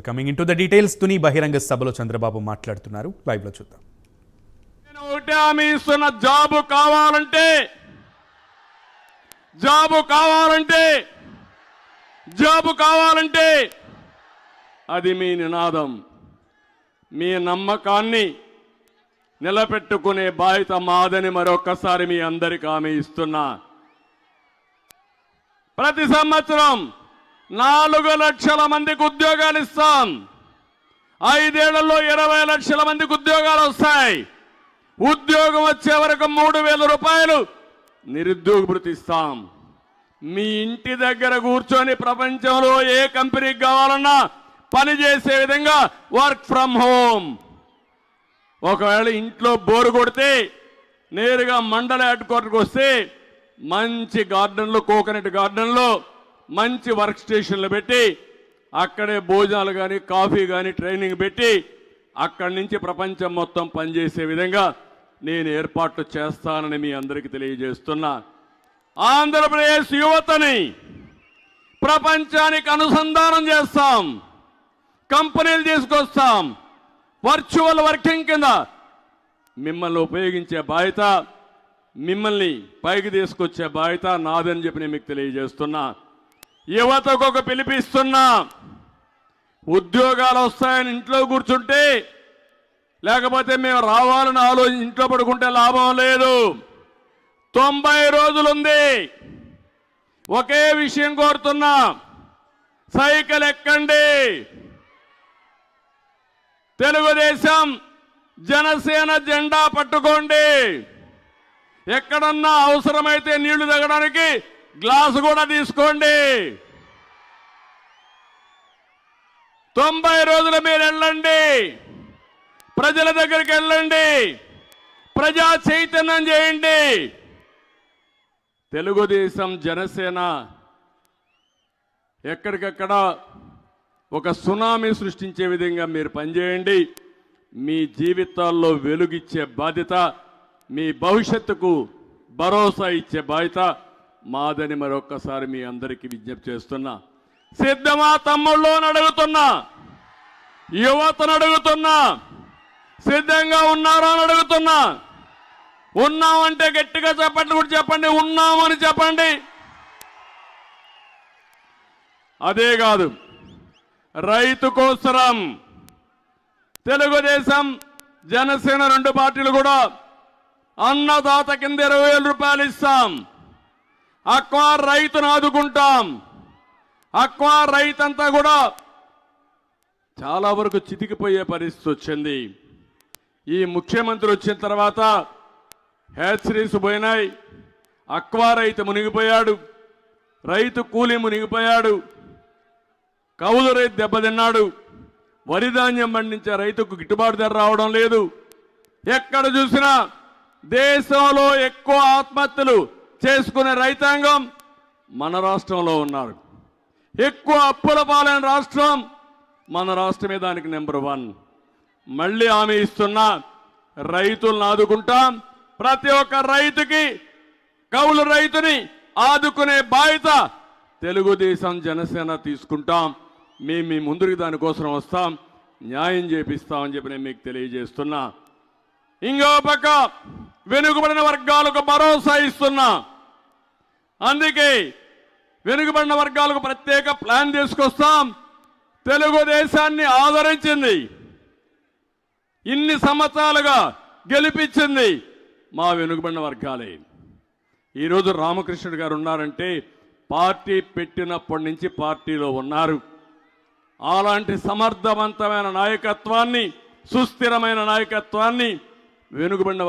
Coming into the details Tuni బహిరంగ సభలో చంద్రబాబు మాట్లాడుతున్నారు. లైవ్లో చూద్దాం. నేను ఒకటే హామీ ఇస్తున్న జాబు కావాలంటే జాబు కావాలంటే జాబు కావాలంటే అది మీ నినాదం. మీ నమ్మకాన్ని నిలబెట్టుకునే బాధ్యత మాదని మరొకసారి మీ అందరికి హామీ ఇస్తున్నా. ప్రతి సంవత్సరం నాలుగు లక్షల మందికి ఉద్యోగాలు ఇస్తాం. ఐదేళ్ళలో ఇరవై లక్షల మందికి ఉద్యోగాలు వస్తాయి. ఉద్యోగం వచ్చే వరకు మూడు వేల రూపాయలు నిరుద్యోగ భృతి ఇస్తాం. మీ ఇంటి దగ్గర కూర్చొని ప్రపంచంలో ఏ కంపెనీకి కావాలన్నా పని చేసే విధంగా వర్క్ ఫ్రమ్ హోమ్. ఒకవేళ ఇంట్లో బోరు కొడితే నేరుగా మండల హెడ్ క్వార్టర్కి వస్తే మంచి గార్డెన్లో కోకోనట్ గార్డెన్లో మంచి వర్క్ స్టేషన్లు పెట్టి అక్కడే భోజనాలు కానీ కాఫీ కానీ ట్రైనింగ్ పెట్టి అక్కడి నుంచి ప్రపంచం మొత్తం పనిచేసే విధంగా నేను ఏర్పాట్లు చేస్తానని మీ అందరికీ తెలియజేస్తున్నా. ఆంధ్రప్రదేశ్ యువతని ప్రపంచానికి అనుసంధానం చేస్తాం. కంపెనీలు తీసుకొస్తాం. వర్చువల్ వర్కింగ్ కింద మిమ్మల్ని ఉపయోగించే బాధ్యత మిమ్మల్ని పైకి తీసుకొచ్చే బాధ్యత నాదని చెప్పి నేను మీకు తెలియజేస్తున్నా. యువతకు ఒక పిలిపిస్తున్నా. ఉద్యోగాలు వస్తాయని ఇంట్లో కూర్చుంటే లేకపోతే మేము రావాలని ఆలోచి ఇంట్లో పడుకుంటే లాభం లేదు. తొంభై రోజులుంది. ఒకే విషయం కోరుతున్నా. సైకిల్ ఎక్కండి. తెలుగుదేశం జనసేన జెండా పట్టుకోండి. ఎక్కడన్నా అవసరమైతే నీళ్ళు తగ్గడానికి గ్లాసు కూడా తీసుకోండి. తొంభై రోజులు మీరు వెళ్ళండి. ప్రజల దగ్గరికి వెళ్ళండి. ప్రజా చైతన్యం చేయండి. తెలుగుదేశం జనసేన ఎక్కడికక్కడ ఒక సునామీ సృష్టించే విధంగా మీరు పనిచేయండి. మీ జీవితాల్లో వెలుగిచ్చే బాధ్యత మీ భవిష్యత్తుకు భరోసా ఇచ్చే బాధ్యత మాదని మరొక్కసారి మీ అందరికీ విజ్ఞప్తి చేస్తున్నా. సిద్ధమా తమ్ముళ్ళు అని అడుగుతున్నా. యువతను అడుగుతున్నా. సిద్ధంగా ఉన్నారా అని అడుగుతున్నా. ఉన్నామంటే గట్టిగా చెప్పండి కూడా చెప్పండి. ఉన్నామని చెప్పండి. అదే కాదు. రైతు కోసరం. తెలుగుదేశం జనసేన రెండు పార్టీలు కూడా అన్నదాత కింద ఇరవై వేల రూపాయలు ఇస్తాం. అక్వా రైతును ఆదుకుంటాం. అక్వా రైతంతా కూడా చాలా వరకు చితికిపోయే పరిస్థితి వచ్చింది. ఈ ముఖ్యమంత్రి వచ్చిన తర్వాత హ్యాచరీస్ పోయినాయి. అక్వా రైతు మునిగిపోయాడు. రైతు కూలి మునిగిపోయాడు. కౌలు రైతు దెబ్బతిన్నాడు. వరి ధాన్యం పండించే రైతుకు గిట్టుబాటు ధర రావడం లేదు. ఎక్కడ చూసినా దేశంలో ఎక్కువ ఆత్మహత్యలు చేసుకునే రైతాంగం మన రాష్ట్రంలో ఉన్నారు. ఎక్కువ అప్పుల పాలైన రాష్ట్రం మన రాష్ట్రమే దానికి నెంబర్ వన్. మళ్ళీ హామీ ఇస్తున్న రైతులను ఆదుకుంటాం ప్రతి ఒక్క రైతుకి కౌలు రైతుని ఆదుకునే బాధ్యత తెలుగుదేశం జనసేన తీసుకుంటాం. మేము మీ ముందుకు దానికోసం వస్తాం. న్యాయం చేపిస్తామని చెప్పి నేను మీకు తెలియజేస్తున్నా. ఇంకో పక్క వెనుకబడిన వర్గాలకు భరోసా ఇస్తున్నా. అందుకే వెనుకబడిన వర్గాలకు ప్రత్యేక ప్లాన్ తీసుకొస్తాం. తెలుగుదేశాన్ని ఆదరించింది. ఇన్ని సంవత్సరాలుగా గెలిపించింది మా వెనుకబడిన వర్గాలే. ఈరోజు రామకృష్ణుడు గారు ఉన్నారంటే పార్టీ పెట్టినప్పటి నుంచి పార్టీలో ఉన్నారు. అలాంటి సమర్థవంతమైన నాయకత్వాన్ని సుస్థిరమైన నాయకత్వాన్ని వెనుకబడిన